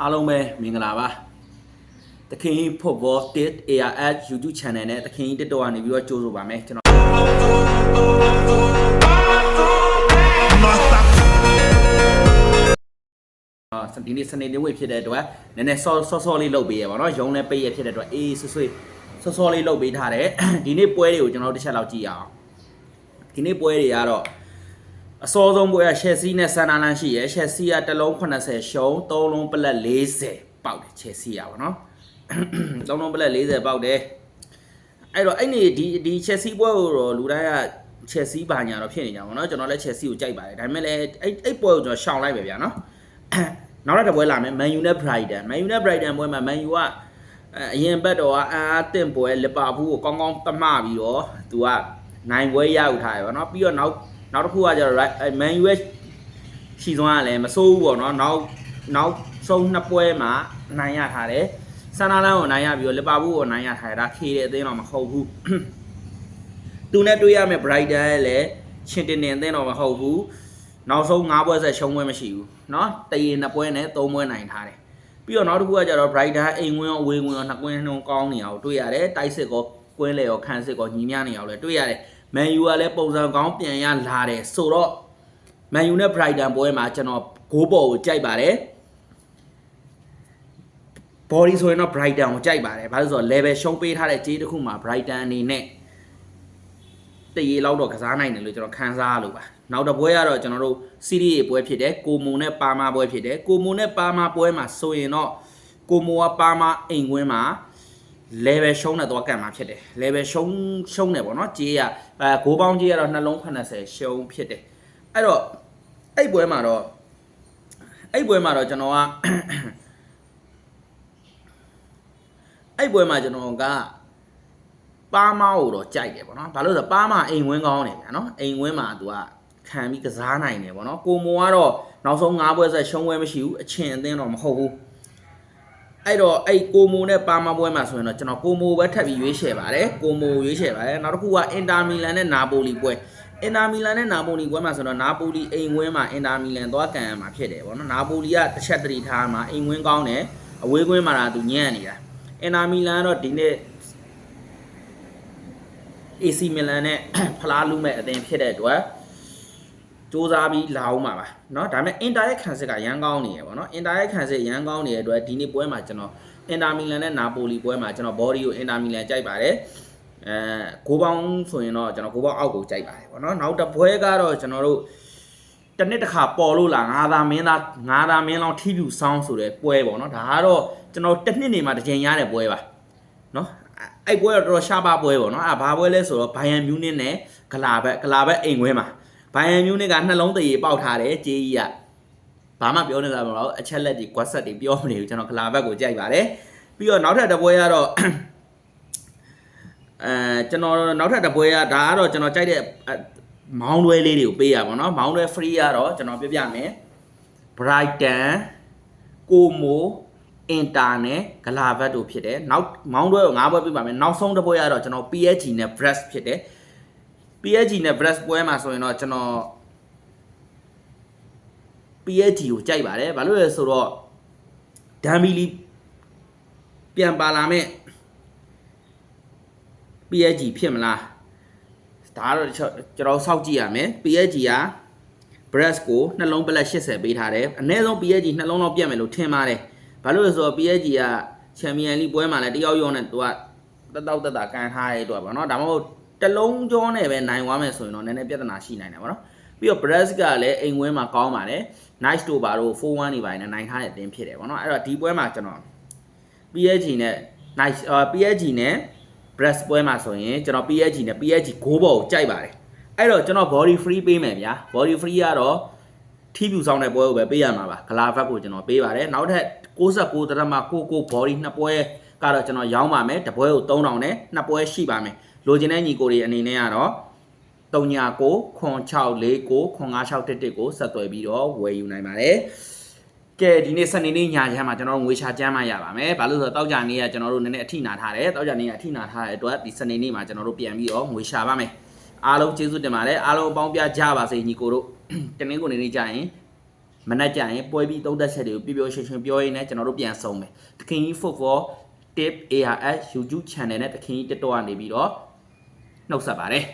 အားလုံးပဲမင်္ဂလာပါတခင်ကြီး football tit ARS YouTube channel နဲ့တခင်ကြီး TikTok ကနေပြီးတော့ကြိုးဆိုပါမယ်ကျွန်တော်အာဒီနေ့စနေနေ့ဝေဖြစ်တဲ့အတွက်နည်းနည်းစောစောစောလေးလုပ်ပေးရပါတော့ရုံးလည်းပိတ်ရဖြစ်တဲ့အတွက်အေးဆွဆွစောစောလေးလုပ်ပေးထားတယ်ဒီနေ့ပွဲတွေကိုကျွန်တော်တို့တစ်ချက်လောက်ကြည့်ရအောင်ဒီနေ့ပွဲတွေကတော့ အစောဆုံးပွဲကရှယ်ဆီနဲ့ဆန်နာလန်ရှိရယ်ရှယ်ဆီကတစ်လုံး80ရှုံး3လုံးပလက်40ပေါက်တယ်ချယ်ဆီရပါတော့3လုံးပလက်40ပေါက်တယ်အဲ့တော့အဲ့နေဒီဒီချက်စီပွဲကိုတော့လူတိုင်းကချက်စီဘာညာတော့ဖြစ်နေကြပါတော့ကျွန်တော်လည်းချက်စီကိုကြိုက်ပါတယ်ဒါပေမဲ့လည်းအဲ့အဲ့ပွဲကိုကျွန်တော်ရှောင်လိုက်ပဲဗျာနော်နောက်တစ်ပွဲလာမယ် Man U နဲ့ Brighton Man U နဲ့ Brighton ပွဲမှာ Man U ကအရင်ဘက်တော့အာအသင့်ပွဲလီဗာပူးကိုကောင်းကောင်းတမပြီးတော့သူကနိုင်ပွဲရယူထားတယ်ဗောနော်ပြီးတော့နောက် နောက်တစ်ခုကကျတော့ Man U ရဲ့ရှီစွမ်းကလည်းမစိုးဘူးဗောနော်နောက်နောက်ဆုံးနှစ်ပွဲမှာနိုင်ရထားတယ်ဆန်နာလန်ကိုနိုင်ရပြီးတော့လီဗာပူးကိုနိုင်ရထားတယ်ဒါခေတဲ့အသင်းတော့မဟုတ်ဘူး သူနဲ့တွေ့ရမယ် Brighton ရဲ့လည်းချင်းတင်တင်အသင်းတော့မဟုတ်ဘူးနောက်ဆုံး၅ပွဲဆက်ရှုံးပွဲမရှိဘူးเนาะတရေနှစ်ပွဲနဲ့၃ပွဲနိုင်ထားတယ်ပြီးတော့နောက်တစ်ခုကကျတော့ Brighton အိမ်ဝင်ရောအဝေးဝင်ရောနှစ်ကွင်းလုံးကောင်းနေအောင်တွေ့ရတယ်တိုက်စစ်ကောကွင်းလေရောခန်းစစ်ကောညီမျှနေအောင်လည်းတွေ့ရတယ် Man U ကလည်းပုံစံကောင်းပြန်ရလာတယ်ဆိုတော့ Man U နဲ့ Brighton ပွဲမှာကျွန်တော်ဂိုးပေါ်ကိုကြိုက်ပါတယ် body ဆိုရင်တော့ Brighton ကိုကြိုက်ပါတယ်ဘာလို့လဲဆိုတော့ level ရှုံးပေးထားတဲ့ကြေးတစ်ခုမှာ Brighton အနေနဲ့တရေလောက်တော့ကစားနိုင်တယ်လို့ကျွန်တော်ခန်းစားလို့ပါနောက်တစ်ပွဲကတော့ကျွန်တော်တို့ series ပွဲဖြစ်တယ်ကိုမုံနဲ့ပါမာပွဲဖြစ်တယ်ကိုမုံနဲ့ပါမာပွဲမှာဆိုရင်တော့ကိုမုံကပါမာအိမ်ကွင်းမှာ level ရှုံးတဲ့တော့ကံမှာဖြစ်တယ် level ရှုံးရှုံးတယ်ပေါ့နော်ကြေးရအဲဂိုးပေါင်းကြေးကတော့နှလုံး80ရှုံးဖြစ်တယ်အဲ့တော့အဲ့ပွဲမှာတော့အဲ့ပွဲမှာတော့ကျွန်တော်ကအဲ့ပွဲမှာကျွန်တော်ကပါမားကိုတော့ကြိုက်တယ်ပေါ့နော်ဘာလို့လဲဆိုတော့ပါမားအိမ်ဝင်းကောင်းတယ်ဗျာနော်အိမ်ဝင်းမှာသူကခံပြီးကစားနိုင်တယ်ပေါ့နော်ကိုမိုကတော့နောက်ဆုံး၅ပွဲဆက်ရှုံးပွဲမရှိဘူးအချင်းအသင်းတော့မဟုတ်ဘူး အဲ့တော့အဲ့ကိုမိုနဲ့ပါမာပွဲမှာဆိုရင်တော့ကျွန်တော်ကိုမိုပဲထပ်ပြီးရွေးချယ်ပါတယ်ကိုမိုရွေးချယ်ပါတယ်နောက်တစ်ခုကအင်တာမီလန်နဲ့နာပိုလီပွဲအင်တာမီလန်နဲ့နာပိုလီပွဲမှာဆိုတော့နာပိုလီအိမ်ဝင်းမှာအင်တာမီလန်သွားကန်ရမှာဖြစ်တယ်ပေါ့နော်နာပိုလီကတစ်ချက်တတိထားမှာအိမ်ဝင်းကောင်းတယ်အဝေးကွင်းမှာတော့သူညံ့နေတာအင်တာမီလန်ကတော့ဒီနေ့ AC မီလန်နဲ့ဖလားလူမဲ့အသင်းဖြစ်တဲ့အတွက် စူးစမ်းပြီးလာအောင်ပါပါเนาะဒါပေမဲ့အင်တာရဲ့ခံစစ်ကရန်ကောင်းနေရပေါ့เนาะအင်တာရဲ့ခံစစ်ရန်ကောင်းနေတဲ့အတွက်ဒီနေ့ပွဲမှာကျွန်တော်အင်တာမီလန်နဲ့နာပိုလီပွဲမှာကျွန်တော်ဘော်ဒီကိုအင်တာမီလန်ကြိုက်ပါတယ်အဲဂိုးပေါင်းဆိုရင်တော့ကျွန်တော်ဂိုးပေါင်းအောက်ကိုကြိုက်ပါတယ်ပေါ့เนาะနောက်တစ်ပွဲကတော့ကျွန်တော်တို့တစ်နှစ်တစ်ခါပေါ်လို့လားငါးသားမင်းသားငါးသားမင်းလောင်းထိပြူဆောင်းဆိုတဲ့ပွဲပေါ့เนาะဒါကတော့ကျွန်တော်တစ်နှစ်နေမှာတစ်ချိန်ရတဲ့ပွဲပါ နော်အဲ့ပွဲတော့တော်တော်ရှားပါပွဲပေါ့နော်အဲ့ဘာပွဲလဲဆိုတော့ဘိုင်ယန်မြူးနစ်နဲ့ဂလာဘက်ဂလာဘက်အိမ်ခွဲမှာ ဘိုင်ယန်မြူးနစ်ကနှလုံးတရေပေါက်ထားတယ်ကြေးကြီးကဘာမှပြောနေတာမဟုတ်ဘူးအချက်လက်တွေကွက်ဆက်တွေပြောမနေဘူးကျွန်တော်ဂလာဘက်ကိုကြိုက်ပါတယ်ပြီးတော့နောက်ထပ်တစ်ပွဲကတော့အဲကျွန်တော်နောက်ထပ်တစ်ပွဲကဒါကတော့ကျွန်တော်ကြိုက်တဲ့မောင်းတွဲလေးတွေကိုပေးရပါတော့မောင်းတွဲ free ကတော့ကျွန်တော်ပြပြမယ် Brighton ကိုမိုအင်တာနဲ့ဂလာဘတ်တို့ဖြစ်တယ်နောက်မောင်းတွဲကို၅ပွဲပြပါမယ်နောက်ဆုံးတစ်ပွဲကတော့ကျွန်တော် PSG နဲ့ Brest ဖြစ်တယ် PSG နဲ့ Brest ပွဲမှာဆိုရင်တော့ကျွန်တော် PSG ကိုကြိုက်ပါတယ်ဘာလို့လဲဆိုတော့ဒမ်ဘီလီပြန်ပါလာမဲ့ PSG ဖြစ်မလားဒါကတော့ကျွန်တော်စောင့်ကြည့်ရမယ် PSG က Brest ကိုနှလုံးပလက်80ပေးထားတယ်အနည်းဆုံး PSG နှလုံးတော့ပြတ်မယ်လို့ထင်ပါတယ်ဘာလို့လဲဆိုတော့ PSG ကချန်ပီယံလိပွဲမှာလည်းတယောက်ယောနဲ့သူကတက်တောက်တက်တာကန်ထားရဲတော့ဗောနော်ဒါမှမဟုတ် တလုံးကြောနဲ့ပဲနိုင်သွားမယ်ဆိုရင်တော့နည်းနည်းပြဿနာရှိနိုင်တယ်ဗောနော်ပြီးတော့ Brest ကလည်းအိမ်ဝင်းမှာကောင်းပါတယ် Nice တို့ပါတော့4-1နေပါတယ်နဲ့နိုင်ထားတဲ့အသင်းဖြစ်တယ်ဗောနော်အဲ့တော့ဒီပွဲမှာကျွန်တော် PSG နဲ့ Nice အာ PSG နဲ့ Brest ပွဲမှာဆိုရင်ကျွန်တော် PSG နဲ့ PSG ဂိုးဘော်ကိုကြိုက်ပါတယ်အဲ့တော့ကျွန်တော် body free ပေးမယ်ဗျာ body free ကတော့ထိပြူဆောင်တဲ့ပွဲကိုပဲပေးရမှာပါဂလာဘက်ကိုကျွန်တော်ပေးပါတယ်နောက်ထပ်69တရမကိုကို body နှစ်ပွဲကတော့ကျွန်တော်ရောင်းပါမယ်တစ်ပွဲကို3000နဲ့နှစ်ပွဲရှိပါမယ် လိုချင်တဲ့ညီကိုတွေအနေနဲ့ကတော့39ခွန်649ခွန်5611ကိုဆက်သွယ်ပြီးတော့ဝယ်ယူနိုင်ပါတယ်ကဲဒီနေ့စနေနေ့ညချမ်းမှာကျွန်တော်တို့ငွေချကျမ်းမှရပါမယ်။ဘာလို့လဲဆိုတော့တောက်ကြနေ့ကကျွန်တော်တို့နည်းနည်းအထိနာထားတယ်။တောက်ကြနေ့ကအထိနာထားတဲ့အတွက်ဒီစနေနေ့မှာကျွန်တော်တို့ပြန်ပြီးတော့ငွေရှာပါမယ်။အားလုံးကျေးဇူးတင်ပါတယ်။အားလုံးအပေါင်းပြကြပါစေညီကိုတို့။တနင်္ဂနွေနေ့ကျရင်မနက်ကျရင်ပွဲပြီးသုံးသက်ချက်တွေကိုပြပြရှင်းရှင်းပြောရင်းနဲ့ကျွန်တော်တို့ပြန်ဆုံးမယ်တခင်ကြီး football tip ARS YouTube channel နဲ့တခင်ကြီး TikTok ကနေပြီးတော့ နှုတ်ဆက်ပါတယ်